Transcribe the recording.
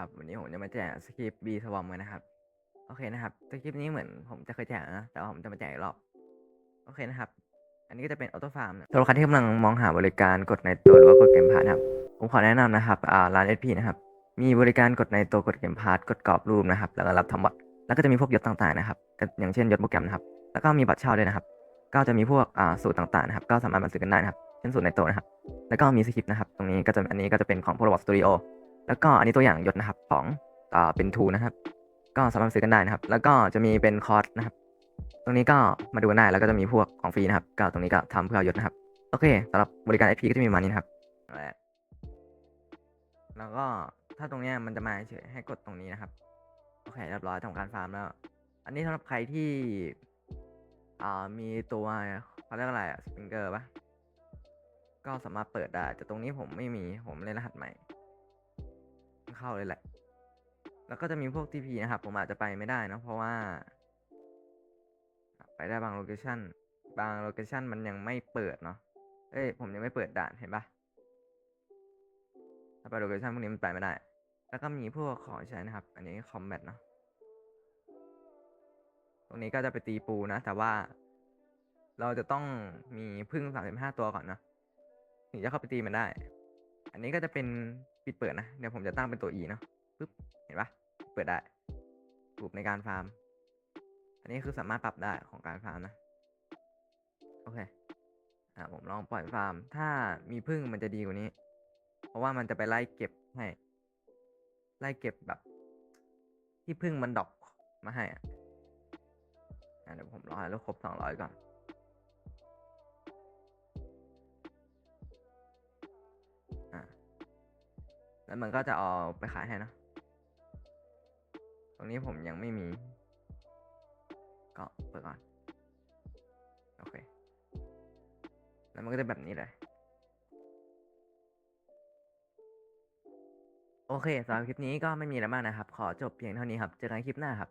นะครับ วันนี้ผมจะมาแจกสคริปต์บีสวอมกันนะครับ โอเคนะครับสคริปต์นี้เหมือนผมจะเคยแจกนะแต่ว่าผมจะมาแจกอีกรอบ โอเคนะครับ อันนี้ก็จะเป็นออโต้ฟาร์มสำหรับใครที่กำลังมองหาบริการกดในตัวหรือว่ากดเกมพาร์ทครับ ผมขอแนะนำนะครับอ่าร้าน SP นะครับ มีบริการกดในตัวกดเกมพาร์ทกดกรอบรูปนะครับ แล้วก็รับทำบัตรแล้วก็จะมีพวกยศต่างๆนะครับ อย่างเช่นยศโปรแกรมนะครับ แล้วก็มีบัตรเช่าด้วยนะครับ ก็จะมีพวกอ่าสูตรต่างๆนะครับ ก็สามารถมาซื้อกันได้นะครับ เช่นสูตรในตัวนะครับ แล้วก็มีสคริปต์นะครับ ตรงนี้ก็จะอันนี้ก็จะเป็นของ p o l o w a t Studio แล้วก็อันนี้ตัวอย่างยศนะครับของอ่าเป็นทูนะครับ ก็สามารถซื้อกันได้นะครับ แล้วก็จะมีเป็นคอร์สนะครับ ตรงนี้ก็มาดูกันได้แล้วก็จะมีพวกของฟรีนะครับ ก็ตรงนี้ก็ทำเพื่อยศนะครับ โอเคสำหรับบริการ IP ก็จะมีประมาณนี้นะครับแรกแล้วก็ถ้าตรงเนี้ยมันจะมาเฉยให้กดตรงนี้นะครับโอเคเรียบร้อยทำการฟาร์มแล้ว อันนี้สำหรับใครที่อ่ามีตัวเขาเรียกอะไรอะสปริงเกอร์ปะก็สามารถเปิดได้ แต่ตรงนี้ผมไม่มีผมเล่นรหัสใหม่ เข้าเลยแหละ แล้วก็จะมีพวก TP นะครับ ผมอาจจะไปไม่ได้นะเพราะว่า ไปได้บางโลเคชันบางโลเคชันมันยังไม่เปิดเนาะ เอ้ยผมยังไม่เปิดด่านเห็นปะถ้าไปโลเคชันพวกนี้มันไปไม่ได้ แล้วก็มีพวกของใช้นะครับ อันนี้คอมแบทเนาะ ตรงนี้ก็จะไปตีปูนะ แต่ว่าเราจะต้องมีพึ่งสามสิบห้าตัวก่อนเนาะถึงจะเข้าไปตีมันได้ อันนี้ก็จะเป็นปิดเปิดนะ เดี๋ยวผมจะตั้งเป็นตัว E เนาะปึ๊บ เห็นปะเปิดได้รูปในการฟาร์ม อันนี้คือสามารถปรับได้ของการฟาร์มนะ โอเค อ่าผมลองปล่อยฟาร์ม ถ้ามีพึ่งมันจะดีกว่านี้ เพราะว่ามันจะไปไล่เก็บให้ ไล่เก็บแบบ ที่พึ่งมันดอกมาให้อะเดี๋ยวผมรอให้เราครบสองร้อยก่อน แล้วมันก็จะเอาไปขายให้นะตรงนี้ผมยังไม่มี ก็เปิดก่อน โอเค แล้วมันก็จะแบบนี้เลยโอเคสำหรับคลิปนี้ก็ไม่มีอะไรมากนะครับ ขอจบเพียงเท่านี้ครับ เจอกันคลิปหน้าครับ